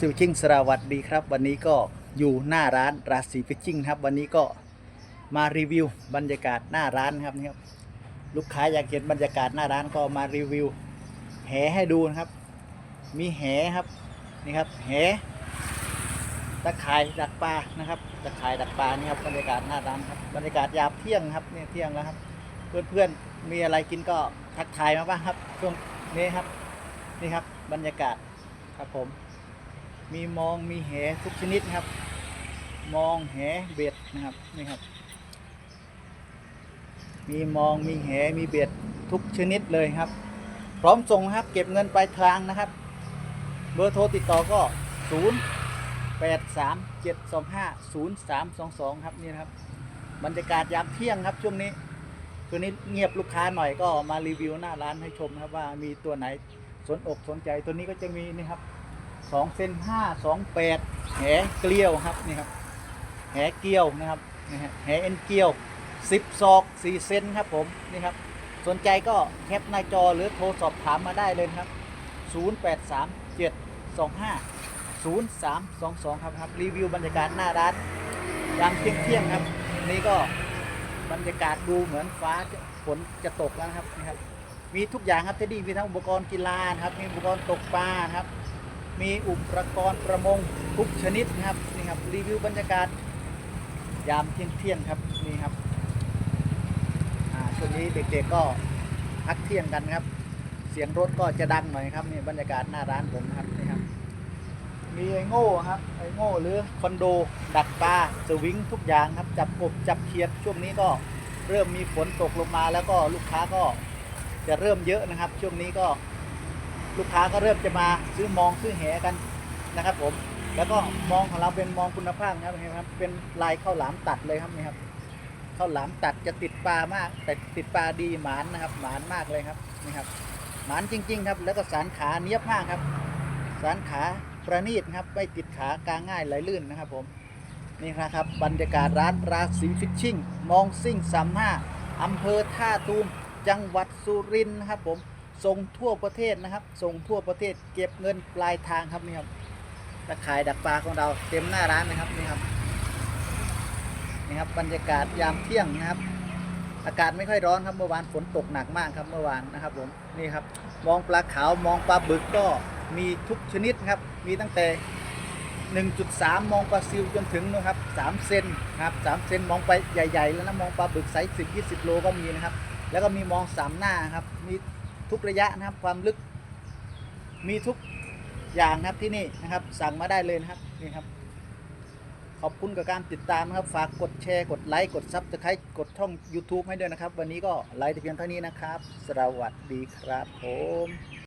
ฟิชชิ่งสวัสดีครับ วันนี้ก็อยู่หน้าร้านราศีฟิชชิ่งครับ วันนี้ก็มารีวิวบรรยากาศหน้าร้านครับนี่ครับลูกค้าอยากเห็นบรรยากาศหน้าร้านก็มารีวิวแหให้ดูนะครับ มีแหครับนี่ครับแหตะข่ายดักปลานะครับตะข่ายดักปลานี่ครับบรรยากาศหน้าร้านครับบรรยากาศยามเที่ยงครับเนี่ยเที่ยงแล้วครับ เพื่อนๆมีอะไรกินก็ทักทายมาบ้างครับช่วงนี้ครับนี่ครับบรรยากาศครับผม มีมองมีแหทุกชนิดนะครับ มองแหเบ็ดนะครับนี่ครับ มีมองมีแหมีเบ็ดทุกชนิดเลยครับ พร้อมส่งครับเก็บเงินปลายทางนะครับ เบอร์โทรติดต่อก็ 0 8 3 7 2 5 0 3 2 2 ครับนี่นะครับ บรรยากาศยามเที่ยงครับช่วงนี้ช่วงนี้เงียบลูกค้าหน่อยก็มารีวิวหน้าร้านให้ชมครับว่ามีตัวไหนสนอกสนใจตัวนี้ก็จะมีนี่ครับ สองเซนห้าสองแปดแหเกลียวครับนี่ครับแหเกลียวนะครับนี่ฮะแหเอ็นเกลียวสิบศอกสี่เซนครับผมนี่ครับสนใจก็แคปหน้าจอหรือโทรสอบถามมาได้เลยครับ 0 8 3 7 2 5 0 3 2 2 ครับครับ รีวิวบรรยากาศหน้าร้านยามเที่ยงเที่ยงครับนี่ก็บรรยากาศดูเหมือนฟ้าฝนจะตกแล้วครับนี่ครับ มีทุกอย่างครับที่ดีมีทั้งอุปกรณ์กีฬานะครับมีอุปกรณ์ตกปลาครับ มีอุปกรณ์ประมงทุกชนิดนะครับนี่ครับรีวิวบรรยากาศยามเที่ยงเที่ยงครับนี่ครับอ่าช่วงนี้เด็กๆก็พักเที่ยงกันครับ เสียงรถก็จะดังหน่อยครับนี่บรรยากาศหน้าร้านผมครับนี่ครับมีไอ้โง่ครับไอ้โง่หรือคอนโด ดักปลาสวิงทุกอย่างครับ จับกบจับเขียดช่วงนี้ก็เริ่มมีฝนตกลงมาแล้วก็ลูกค้าก็จะเริ่มเยอะนะครับ ช่วงนี้ก็ ลูกค้าก็เริ่มจะมาซื้อมองซื้อแหกันนะครับ ผม แล้วก็มองของเราเป็นมองคุณภาพนะครับเห็นไหมครับ เป็นลายข้าวหลามตัดเลยครับนี่ครับข้าวหลามตัดจะติดปลามาก แต่ติดปลาดีหมานนะครับ หมานมากเลยครับนี่ครับ หมานจริง ๆ ครับ แล้วก็สารขาเนี้ยบมากครับ สารขาประณีตครับไม่ติดขากางง่ายไหลลื่นนะครับ ผมนี่นะครับบรรยากาศร้านราศีฟิชชิ่งมองซิ่งสามห้าอำเภอท่าตูมจังหวัดสุรินทร์นะครับผม ส่งทั่วประเทศนะครับ ส่งทั่วประเทศเก็บเงินปลายทางครับนี่ครับตะขายดักปลาของเราเต็มหน้าร้านนะครับนี่ครับนี่ครับบรรยากาศยามเที่ยงนะครับ อากาศไม่ค่อยร้อนครับเมื่อวานฝนตกหนักมากครับเมื่อวานนะครับผมนี่ครับมองปลาขาวมองปลาบึกก็มีทุกชนิดครับมีตั้งแต่ 1.3 มองปลาซิวจนถึงนะครับ3เซนครับ3เซนมองไปใหญ่ ๆ แล้วนะมองปลาบึกไซส์10 20 โลก็มีนะครับ แล้วก็มีมองสามหน้าครับมี ทุกระยะนะครับ ความลึกมีทุกอย่างนะครับที่นี่นะครับ สั่งมาได้เลยนะครับนี่ครับ ขอบคุณกับการติดตามนะครับ ฝากกดแชร์กดไลค์กดซับสไครต์กดช่อง YouTube ให้ด้วยนะครับ วันนี้ก็ไลค์แต่เพียงเท่านี้นะครับ สวัสดีครับผม